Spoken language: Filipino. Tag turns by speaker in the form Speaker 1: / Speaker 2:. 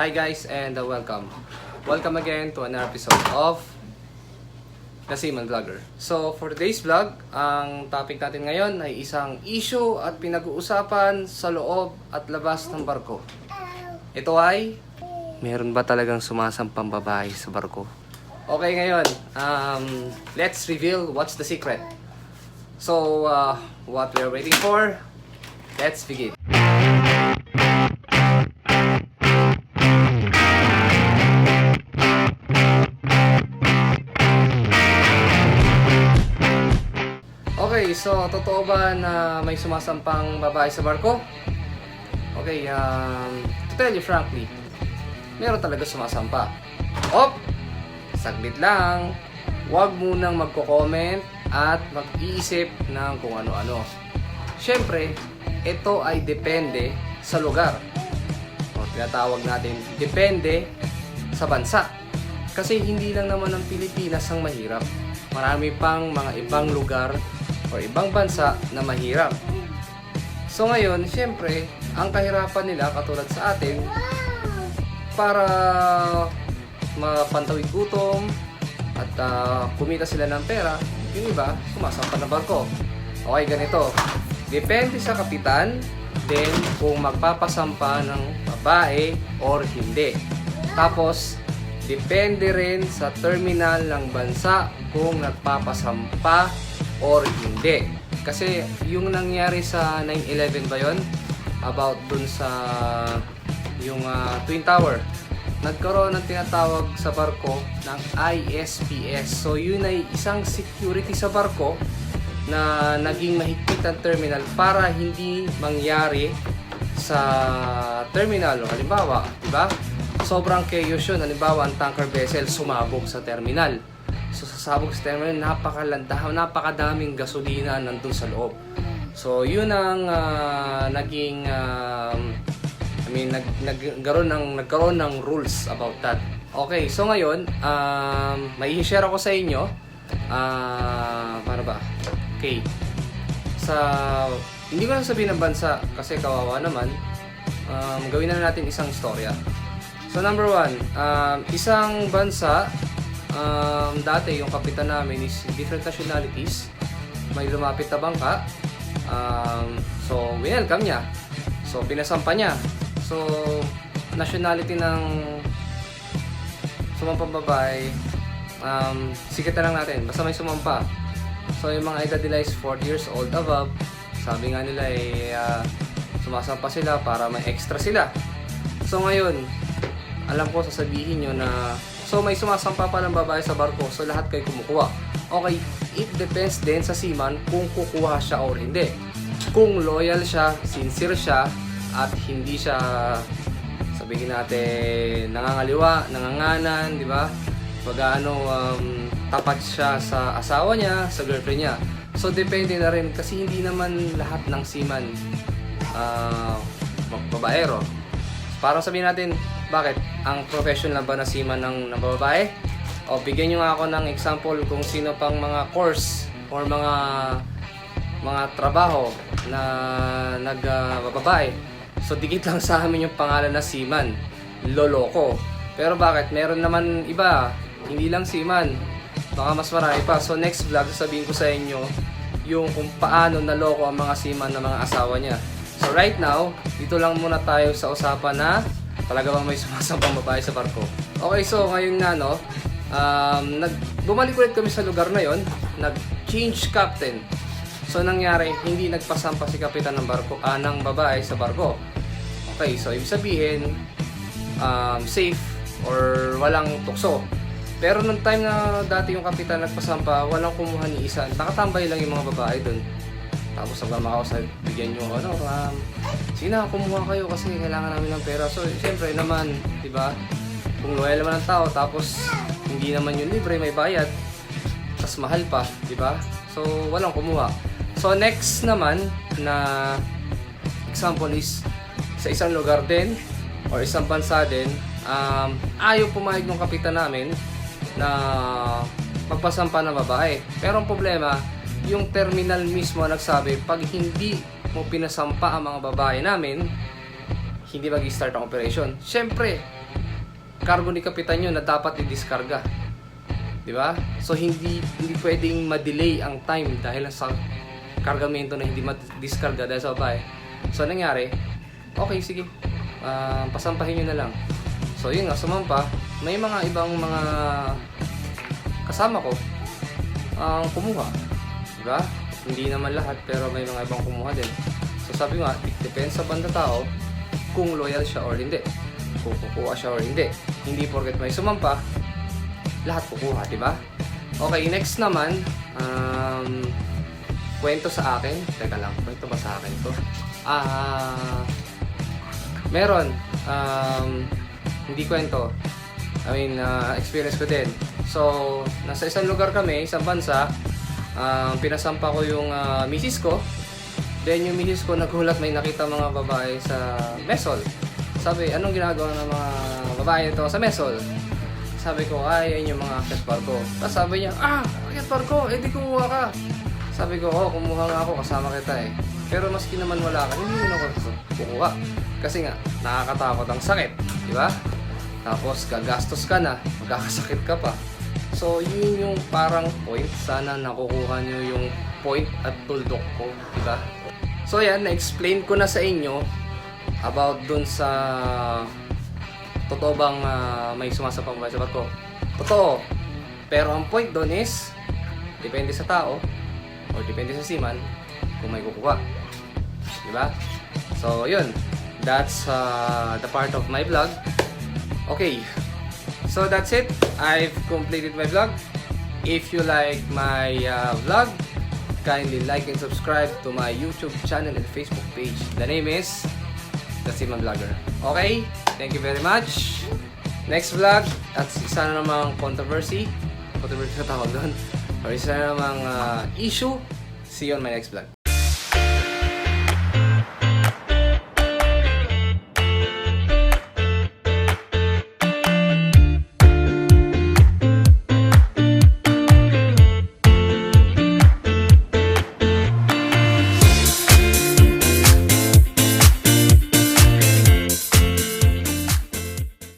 Speaker 1: Hi guys and uh, welcome. Welcome again to another episode of Seaman Vlogger. So for today's vlog, ang topic natin ngayon ay isang issue at pinag-uusapan sa loob at labas ng barko. Ito ay, meron ba talagang sumasampang babae sa barko? Okay ngayon, um, let's reveal what's the secret. So, uh, what we're waiting for, let's begin. So totoo ba na may sumasampang babae sa barko? Okay, um, to tell you frankly, meron talaga sumasampa. Op! Saglit lang. Huwag munang magko-comment at mag-iisip ng kung ano-ano. Siyempre, ito ay depende sa lugar. O tinatawag natin, depende sa bansa. Kasi hindi lang naman ang Pilipinas ang mahirap. Marami pang mga ibang lugar o ibang bansa na mahirap. So ngayon, siyempre, ang kahirapan nila katulad sa atin, para mapantawid gutom at ah, kumita sila ng pera, yung iba, sumasampa ng barko. Okay, ganito. Depende sa kapitan, then kung magpapasampa ng babae or hindi. Tapos, depende rin sa terminal ng bansa kung nagpapasampa or hindi. Kasi yung nangyari sa 9-11 ba yon About dun sa yung ah, Twin Tower. Nagkaroon ng tinatawag sa barko ng ISPS. So yun ay isang security sa barko na naging mahigpit ang terminal para hindi mangyari sa terminal. Halimbawa, di ba? Sobrang chaos yun. Halimbawa, ang tanker vessel sumabog sa terminal. So, sa terminal, napakalandahan, napakadaming gasolina nandun sa loob. So, yun ang ah, naging, um, I mean, nag, nagkaroon ng, nagkaroon ng rules about that. Okay, so ngayon, um, may share ako sa inyo. Ah, paano ba? Okay. Sa, hindi ko na sabihin ng bansa kasi kawawa naman. Um, gawin na natin isang istorya. So number one, um, isang bansa, um, dati yung kapitan namin is different nationalities. May lumapit na bangka. Um, so, welcome niya. So, pinasampa niya. So, nationality ng sumampang babae, um, sikat na lang natin. Basta may sumampa. So, yung mga edad nila is 40 years old above. Sabi nga nila eh, ah, sumasampa sila para may extra sila. So, ngayon, alam ko sasabihin nyo na so may sumasampa pa ng babae sa barko so lahat kayo kumukuha. Okay it depends din sa seaman kung kukuha siya or hindi. Kung loyal siya sincere siya at hindi siya sabihin natin nangangaliwa nanganganan di ba? Pag ano um, tapat siya sa asawa niya sa girlfriend niya. So depende na rin kasi hindi naman lahat ng seaman uh, babaero. Parang sabihin natin, bakit? Ang profession lang ba na seaman ng, ng babae? O bigyan nyo nga ako ng example kung sino pang mga course or mga mga trabaho na nagbababae. so dikit lang sa amin yung pangalan na seaman. Loloko. Pero bakit? Meron naman iba. Hindi lang seaman. Baka mas marami pa. So next vlog, sabihin ko sa inyo yung kung paano naloko ang mga seaman ng mga asawa niya. So right now, dito lang muna tayo sa usapan na talaga bang may sumasampang babae sa barko. Okay, so ngayon nga no, um, nag, bumalik ulit kami sa lugar na yon, nag-change captain. So nangyari, hindi nagpasampa si kapitan ng barko, ah, ng babae sa barko. Okay, so ibig sabihin, um, safe or walang tukso. Pero nung time na dati yung kapitan nagpasampa, walang kumuha ni isa. Nakatambay lang yung mga babae doon. Tapos ako sa bigyan nyo, ano, um, sige na, kumuha kayo kasi kailangan namin ng pera. So, siyempre naman, di ba, kung loyal naman ang tao, tapos hindi naman yun libre, may bayad, tas mahal pa, di ba? So, walang kumuha. So, next naman na example is sa isang lugar din or isang bansa din, um, ayaw pumayag ng kapitan namin na magpasampa ng babae. Pero ang problema, yung terminal mismo nagsabi, pag hindi mo pinasampa ang mga babae namin, hindi mag-start ang operation. Siyempre, cargo ni kapitan yun na dapat i-discarga. Di ba? So hindi hindi pwedeng ma-delay ang time dahil sa kargamento na hindi ma-discarga dahil sa babae. So nangyari, okay sige. Ah, pasampahin nyo na lang. So yun nga, sumampa. May mga ibang mga kasama ko ang kumuha. Di ba? Hindi naman lahat pero may mga ibang kumuha din. So sabi nga, depende sa banda tao kung loyal siya or hindi. Kung kukuha siya or hindi. Hindi porket may sumampa, lahat kukuha, di ba? Okay, next naman, um, kwento sa akin. Teka lang, kwento ba sa akin to? Ah, meron. Um, hindi kwento. I mean, ah, experience ko din. So, nasa isang lugar kami, isang bansa, um, pinasampa ko yung ah, misis ko. Then yung misis ko nagulat may nakita mga babae sa mesol. Sabi, anong ginagawa ng mga babae ito sa mesol? Sabi ko, ay, yan yung mga akyat barko. Tapos sabi niya, ah, akyat barko, eh kumuha ka. Sabi ko, oh, kumuha nga ako, kasama kita eh. Pero maski naman wala ka, hindi mo ako kukuha. Kasi nga, nakakatakot ang sakit, di ba? Tapos, gagastos ka na, magkakasakit ka pa. So, yun yung parang point. Sana nakukuha nyo yung point at tuldok ko, di ba? So, yan, na-explain ko na sa inyo about dun sa totoo bang ah, may sumasapang ba sa barko? Totoo. Pero ang point doon is, depende sa tao, or depende sa seaman, kung may kukuha. Di ba? So, yun. That's uh, the part of my vlog. Okay. So, that's it. I've completed my vlog. If you like my uh, vlog, kindly like and subscribe to my YouTube channel and Facebook page. The name is The Seaman Vlogger. Okay? Thank you very much. Next vlog, at isa na namang controversy. Controversy na tawag doon. Or isa na namang uh, issue. See you on my next vlog.